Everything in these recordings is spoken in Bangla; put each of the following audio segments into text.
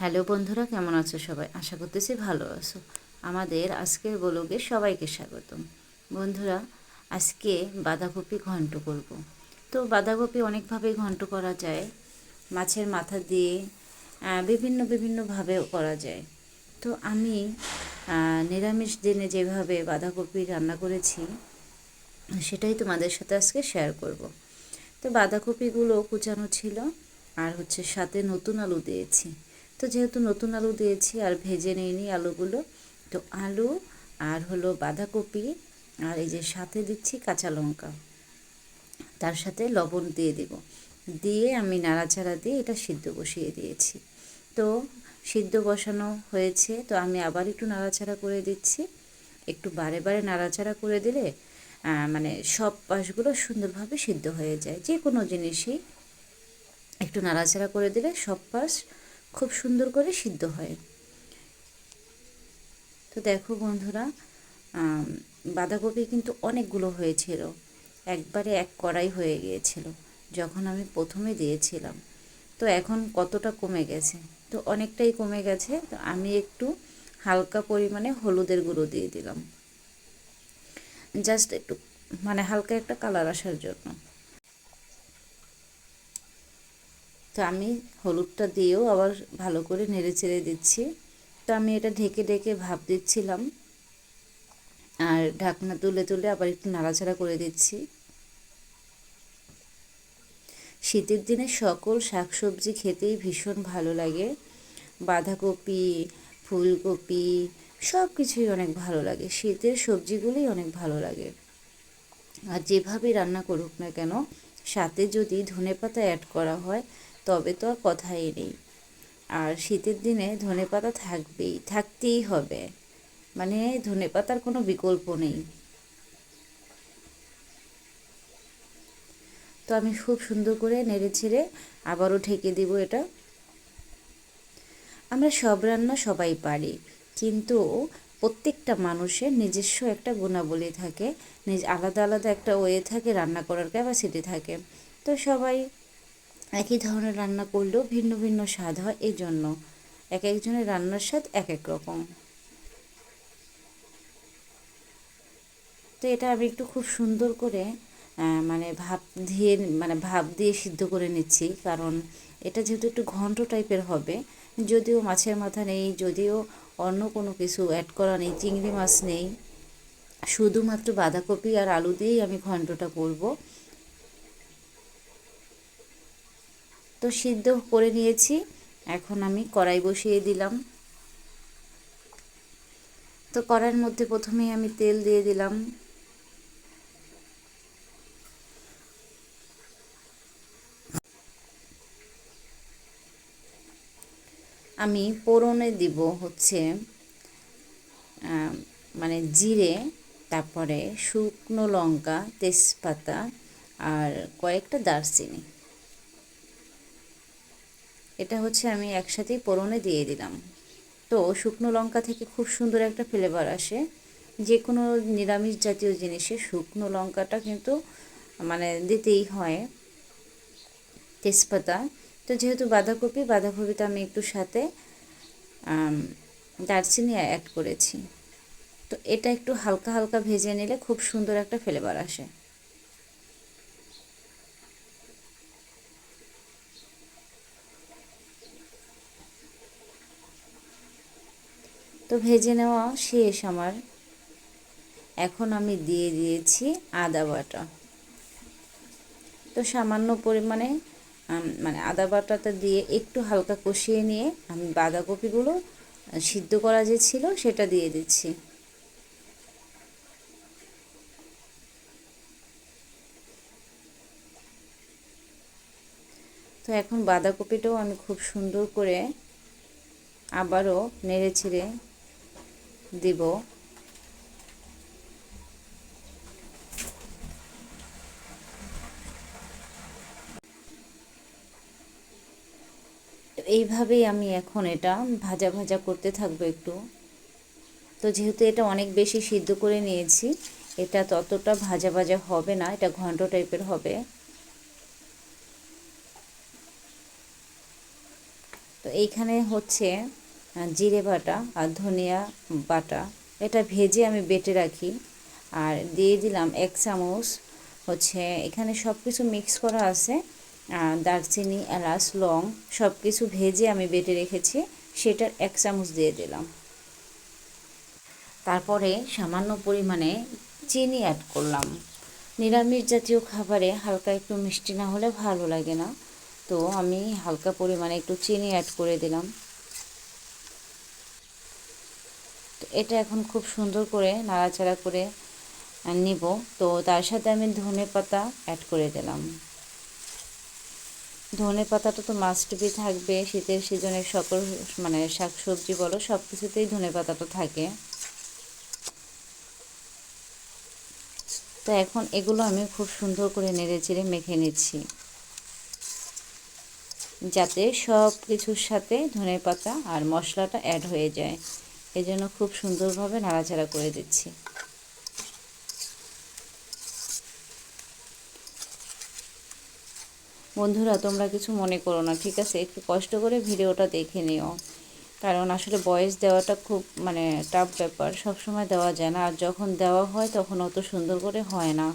হ্যালো বন্ধুরা, কেমন আছো সবাই? আশা করতেছি ভালো আছো। আমাদের আজকের ব্লগে সবাইকে স্বাগতম। বন্ধুরা, আজকে বাঁধাকপি ঘন্ট করব। তো বাঁধাকপি অনেকভাবেই ঘন্ট করা যায়, মাছের মাথা দিয়ে বিভিন্ন বিভিন্নভাবেও করা যায়। তো আমি নিরামিষ দিনে যেভাবে বাঁধাকপি রান্না করেছি, সেটাই তোমাদের সাথে আজকে শেয়ার করব। তো বাঁধাকপিগুলো কুচানো ছিল, আর হচ্ছে সাথে নতুন আলু দিয়েছি। তো যেহেতু নতুন আলু দিয়েছি আর ভেজে নিইনি আলুগুলো, তো আলু আর হলো বাঁধাকপি আর এই যে সাথে দিচ্ছি কাঁচা লঙ্কা। তার সাথে লবণ দিয়ে দেব। দিয়ে আমি নাড়াচাড়া দিয়ে এটা সিদ্ধ বসিয়ে দিয়েছি। তো সিদ্ধ বসানো হয়েছে, তো আমি আবার একটু নাড়াচাড়া করে দিচ্ছি। একটু বারে বারে নাড়াচাড়া করে দিলে মানে সব পাশগুলো সুন্দরভাবে সিদ্ধ হয়ে যায়। যে কোনো জিনিসই একটু নাড়াচাড়া করে দিলে সব পাশ খুব সুন্দর করে সিদ্ধ হয়। তো দেখো বন্ধুরা বাঁধাকপি কিন্তু অনেকগুলো হয়েছিল। একবারে এক কড়াই হয়ে গিয়েছিল, যখন আমি প্রথমে দিয়েছিলাম। তো এখন কতটা কমে গেছে? তো অনেকটাই কমে গেছে, তো আমি একটু হালকা পরিমাণে হলুদের গুঁড়ো দিয়ে দিলাম। জাস্ট একটু মানে হালকা একটা কালার আসার জন্য। তো আমি হলুদটা দিয়েও আবার ভালো করে নেড়ে চেড়ে দিচ্ছি। তো আমি এটা ঢেকে ঢেকে ভাপ দিচ্ছিলাম। আর ঢাকনা তুলে তুলে আবার একটু নাড়াচাড়া করে দিচ্ছি। শীতের দিনে সকল শাকসবজি খেতেই ভীষণ ভালো লাগে। বাঁধাকপি, ফুলকপি সব কিছুই অনেক ভালো লাগে। শীতের সবজিগুলোই অনেক ভালো লাগে। আর যেভাবে রান্না করুক না কেন, সাথে যদি ধনেপাতা অ্যাড করা হয় তবে তো আর কথাই নেই। আর শীতের দিনে ধনেপাতা থাকবেই, থাকতেই হবে। মানে ধনেপাতার কোনো বিকল্প নেই। তো আমি খুব সুন্দর করে নেড়ে ছেড়ে আবারও ঢেকে দিব এটা। আমরা সব রান্না সবাই পারি, কিন্তু প্রত্যেকটা মানুষের নিজস্ব একটা গুণাবলী থাকে, নিজ আলাদা আলাদা একটা ওয়ে থাকে রান্না করার ক্যাপাসিটি থাকে। তো সবাই একই ধরনের রান্না করলেও ভিন্ন ভিন্ন স্বাদ হয় এই জন্য এক একজনের রান্নার স্বাদ এক এক রকম। তো এটা আমি একটু খুব সুন্দর করে মানে ভাপ দিয়ে মানে ভাপ দিয়ে সিদ্ধ করে নিচ্ছি। কারণ এটা যেহেতু একটু ঘন্ট টাইপের হবে, যদিও মাছের মাথা নেই, যদিও অন্য কোনো কিছু অ্যাড করা নেই, চিংড়ি মাছ নেই। শুধুমাত্র বাঁধাকপি আর আলু দিয়েই আমি ঘন্টটা করব। তো সিদ্ধ করে নিয়েছি। এখন আমি কড়াই বসিয়ে দিলাম। তো কড়াইয়ের মধ্যে প্রথমেই আমি তেল দিয়ে দিলাম। আমি পোড়নে দিব হচ্ছে মানে জিরে, তারপরে শুকনো লঙ্কা, তেজপাতা আর কয়েকটা দারচিনি। এটা হচ্ছে আমি একসাথেই পোড়নে দিয়ে দিলাম। তো শুকনো লঙ্কা থেকে খুব সুন্দর একটা ফ্লেভার আসে। যে কোনো নিরামিষ জাতীয় জিনিসে শুকনো লঙ্কাটা কিন্তু মানে দিতেই হয়। তেজপাতা। তো যেহেতু বাঁধাকপি বাঁধাকপিতে আমি একটু সাথে দারচিনি অ্যাড করেছি। তো এটা একটু হালকা হালকা ভেজে নিলে খুব সুন্দর একটা ফ্লেভার আসে। তো ভেজে নেওয়া শেষ আমার। এখন আমি দিয়ে দিয়েছি আদা বাটা। তো সামান্য পরিমাণে মানে আদা বাটাটা দিয়ে একটু হালকা কষিয়ে নিয়ে আমি বাঁধাকপিগুলো সিদ্ধ করা যে ছিল সেটা দিয়ে দিচ্ছি। তো এখন বাঁধাকপিটাও আমি খুব সুন্দর করে আবারও নেড়ে ছেড়ে দিব। এইভাবেই আমি এখন এটা ভাজা ভাজা করতে থাকব একটু। তো যেহেতু এটা অনেক বেশি সিদ্ধ করে নিয়েছি, এটা ততটা ভাজা ভাজা হবে না, এটা ঘন্ট টাইপের হবে। তো এইখানে হচ্ছে জিরে বাটা আর ধনিয়া বাটা। এটা ভেজে আমি বেটে রাখি। আর দিয়ে দিলাম এক চামচ হচ্ছে এখানে সব কিছু মিক্স করা আছে দারচিনি, এলাচ, লং সব কিছু ভেজে আমি বেটে রেখেছি, সেটার এক চামচ দিয়ে দিলাম। তারপরে সামান্য পরিমাণে চিনি অ্যাড করলাম। নিরামিষ জাতীয় খাবারে হালকা একটু মিষ্টি না হলে ভালো লাগে না। তো আমি হালকা পরিমাণে একটু চিনি অ্যাড করে দিলাম। তো এটা এখন খুব সুন্দর করে নাড়াচাড়া করে নিব। তো তার সাথে আমি ধনে পাতা অ্যাড করে দিলাম। ধনে পাতাটা তো মাস্ট বি থাকবে। শীতের সিজনে সকল মানে শাক সবজি বলো সব কিছুতেই ধনে পাতাটা থাকে। তো এখন এগুলো আমি খুব সুন্দর করে নেড়ে চেড়ে মেখে নিচ্ছি। যাতে সব কিছুর সাথে ধনে পাতা আর মশলাটা অ্যাড হয়ে যায়। এই জন্য খুব সুন্দরভাবে নাড়াচাড়া করে দিচ্ছি। বন্ধুরা, তোমরা কিছু মনে করো না, ঠিক আছে? একটু কষ্ট করে ভিডিওটা দেখে নিও। কারণ আসলে বয়স দেওয়াটা খুব মানে টাফ ব্যাপার। সব সময় দেওয়া যায় না। আর যখন দেওয়া হয়, তখন অত সুন্দর করে হয় না।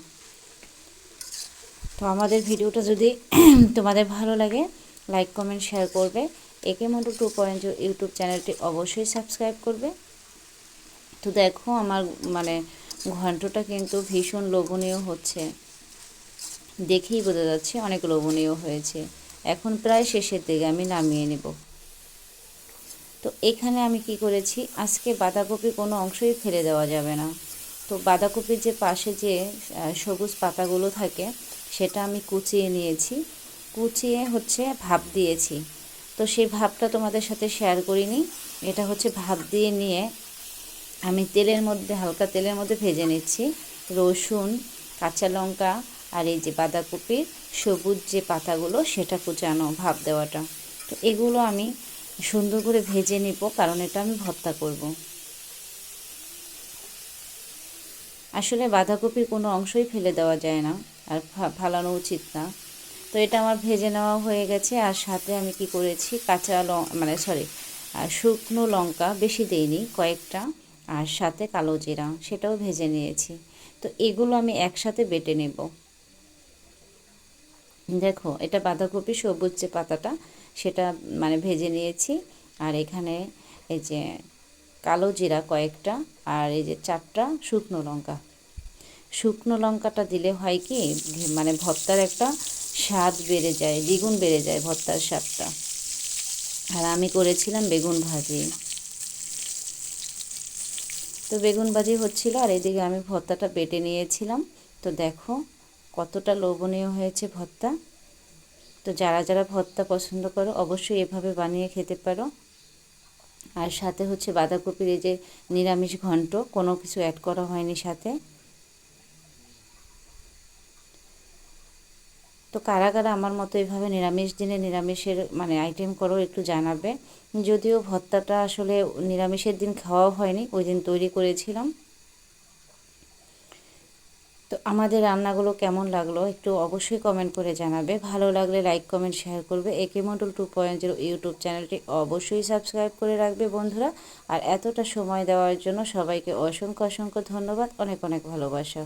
তো আমাদের ভিডিওটা যদি তোমাদের ভালো লাগে লাইক কমেন্ট শেয়ার করবে। একে মোটু টু পয়েন্ট ইউটিউব চ্যানেলটি অবশ্যই সাবস্ক্রাইব করবে। তো দেখো আমার মানে ঘন্টটা কিন্তু ভীষণ লোভনীয় হচ্ছে। দেখেই বোঝা যাচ্ছে অনেক লোভনীয় হয়েছে। এখন প্রায় শেষের দিকে আমি নামিয়ে নেব। তো এখানে আমি কি করেছি, আজকে বাঁধাকপি কোনো অংশই ফেলে দেওয়া যাবে না। তো বাঁধাকপির যে পাশে যে সবুজ পাতাগুলো থাকে, সেটা আমি কুচিয়ে নিয়েছি। কুচিয়ে হচ্ছে ভাপ দিয়েছি। তো সেই ভাবটা তোমাদের সাথে শেয়ার করিনি। এটা হচ্ছে ভাব দিয়ে নিয়ে আমি তেলের মধ্যে, হালকা তেলের মধ্যে ভেজে নিচ্ছি। রসুন, কাঁচা লঙ্কা আর এই যে বাঁধাকপির সবুজ যে পাতাগুলো, সেটা কুচানো ভাব দেওয়াটা। তো এগুলো আমি সুন্দর করে ভেজে নিব, কারণ এটা আমি ভর্তা করব। আসলে বাঁধাকপির কোনো অংশই ফেলে দেওয়া যায় না, আর ফালানো উচিত না। তো এটা আমার ভেজে নেওয়া হয়ে গেছে, আর সাথে আমি কি করেছি, কাঁচা ল মানে সরি শুকনো লঙ্কা বেশি দেইনি, কয়েকটা, আর সাথে কালো জিরা, সেটাও ভেজে নিয়েছি। তো এগুলো আমি একসাথে বেটে নেব। দেখো, এটা বাঁধাকপি সবুজ যে পাতাটা, সেটা মানে ভেজে নিয়েছি, আর এখানে এই যে কালো জিরা কয়েকটা, আর এই যে চারটা শুকনো লঙ্কা। শুকনো লঙ্কাটা দিলে হয় কি মানে ভর্তার একটা স্বাদ বেড়ে যায়, দ্বিগুণ বেড়ে যায় ভর্তার স্বাদটা। আর আমি করেছিলাম বেগুন ভাজি। তো বেগুন ভাজি হচ্ছিল, আর এদিকে আমি ভর্তাটা বেটে নিয়েছিলাম। তো দেখো কতটা লোভনীয় হয়েছে ভর্তা। তো যারা যারা ভর্তা পছন্দ করো, অবশ্যই এভাবে বানিয়ে খেতে পারো। আর সাথে হচ্ছে বাঁধাকপির এই যে নিরামিষ ঘন্ট, কোনো কিছু অ্যাড করা হয়নি সাথে। তো কারা কারা আমার মতো এভাবে নিরামিষ দিনে নিরামিষের মানে আইটেম করো একটু জানাবে। যদিও ভর্তাটা আসলে নিরামিষের দিন খাওয়াও হয়নি, ওই দিন তৈরি করেছিলাম। তো আমাদের রান্নাগুলো কেমন লাগল একটু অবশ্যই কমেন্ট করে জানাবে। ভালো লাগলে লাইক কমেন্ট শেয়ার করবে। A K Mondal two point zero YouTube চ্যানেলটি অবশ্যই সাবস্ক্রাইব করে রাখবে বন্ধুরা। আর এতটা সময় দেওয়ার জন্য সবাইকে অসংখ্য অসংখ্য ধন্যবাদ। অনেক অনেক ভালোবাসা।